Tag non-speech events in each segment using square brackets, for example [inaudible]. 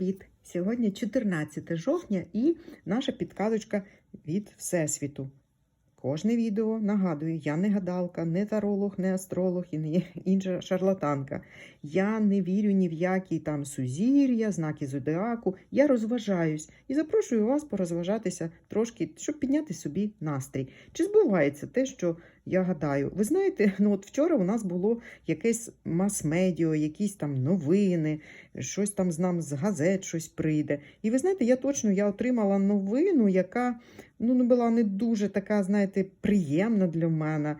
Привіт! Сьогодні 14 жовтня і наша підказочка від Всесвіту. Кожне відео нагадую, я не гадалка, не таролог, не астролог і не інша шарлатанка. Я не вірю ні в які там сузір'я, знаки зодіаку. Я розважаюсь і запрошую вас порозважатися трошки, щоб підняти собі настрій. Чи збувається те, що я гадаю? Ви знаєте, ну от вчора у нас було якесь мас-медіо, якісь там новини, щось там з нам з газет щось прийде. І ви знаєте, я точно я отримала новину, яка ну, не була не дуже така, знаєте, приємна для мене.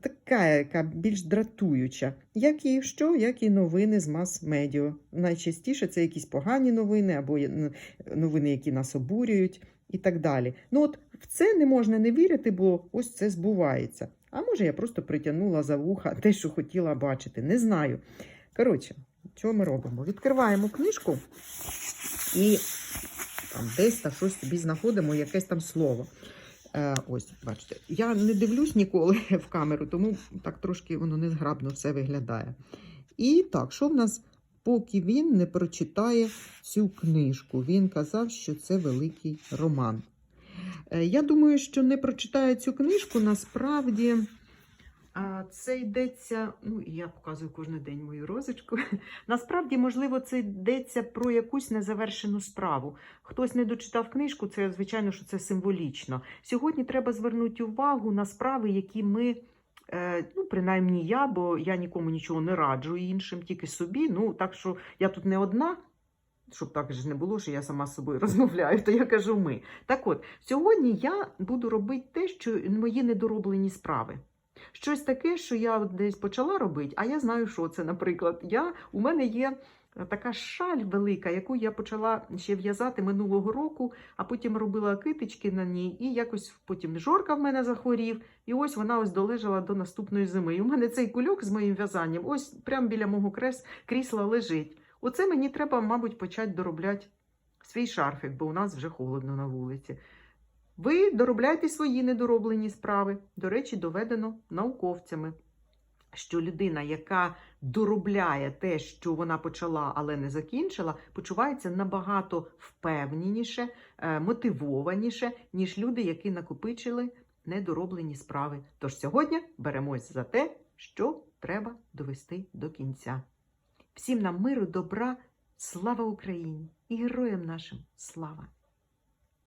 Така, яка більш дратуюча, як і що, як і новини з мас-медіа. Найчастіше це якісь погані новини або новини, які нас обурюють, і так далі. Ну от в це не можна не вірити, бо ось це збувається. А може, я просто притягнула за вуха те, що хотіла бачити. Не знаю. Коротше, що ми робимо? Відкриваємо книжку і там десь та щось собі знаходимо, якесь там слово. Е, ось, бачите, я не дивлюсь ніколи [laughs] в камеру, тому так трошки воно незграбно все виглядає. І так, що в нас, поки він не прочитає цю книжку? Він казав, що це великий роман. Е, я думаю, що не прочитає цю книжку, насправді. Це йдеться, ну я показую кожен день мою розочку. [laughs] Насправді, можливо, це йдеться про якусь незавершену справу. Хтось не дочитав книжку, це звичайно, що це символічно. Сьогодні треба звернути увагу на справи, які ми, е, ну принаймні я, бо я нікому нічого не раджу іншим, тільки собі. Ну так що я тут не одна. Щоб так ж не було, що я сама з собою [laughs] розмовляю, то я кажу ми. Так от, сьогодні я буду робити те, що мої недороблені справи. Щось таке, що я десь почала робити, а я знаю, що це, наприклад. Я, у мене є така шаль велика, яку я почала ще в'язати минулого року, а потім робила китички на ній, і якось потім жорка в мене захворів, і ось вона ось долежала до наступної зими. І у мене цей кульок з моїм в'язанням ось прямо біля мого крісла лежить. Оце мені треба, мабуть, почати доробляти свій шарфик, бо у нас вже холодно на вулиці. Ви доробляйте свої недороблені справи. До речі, доведено науковцями, що людина, яка доробляє те, що вона почала, але не закінчила, почувається набагато впевненіше, е, мотивованіше, ніж люди, які накопичили недороблені справи. Тож сьогодні беремось за те, що треба довести до кінця. Всім нам миру, добра, слава Україні і героям нашим слава!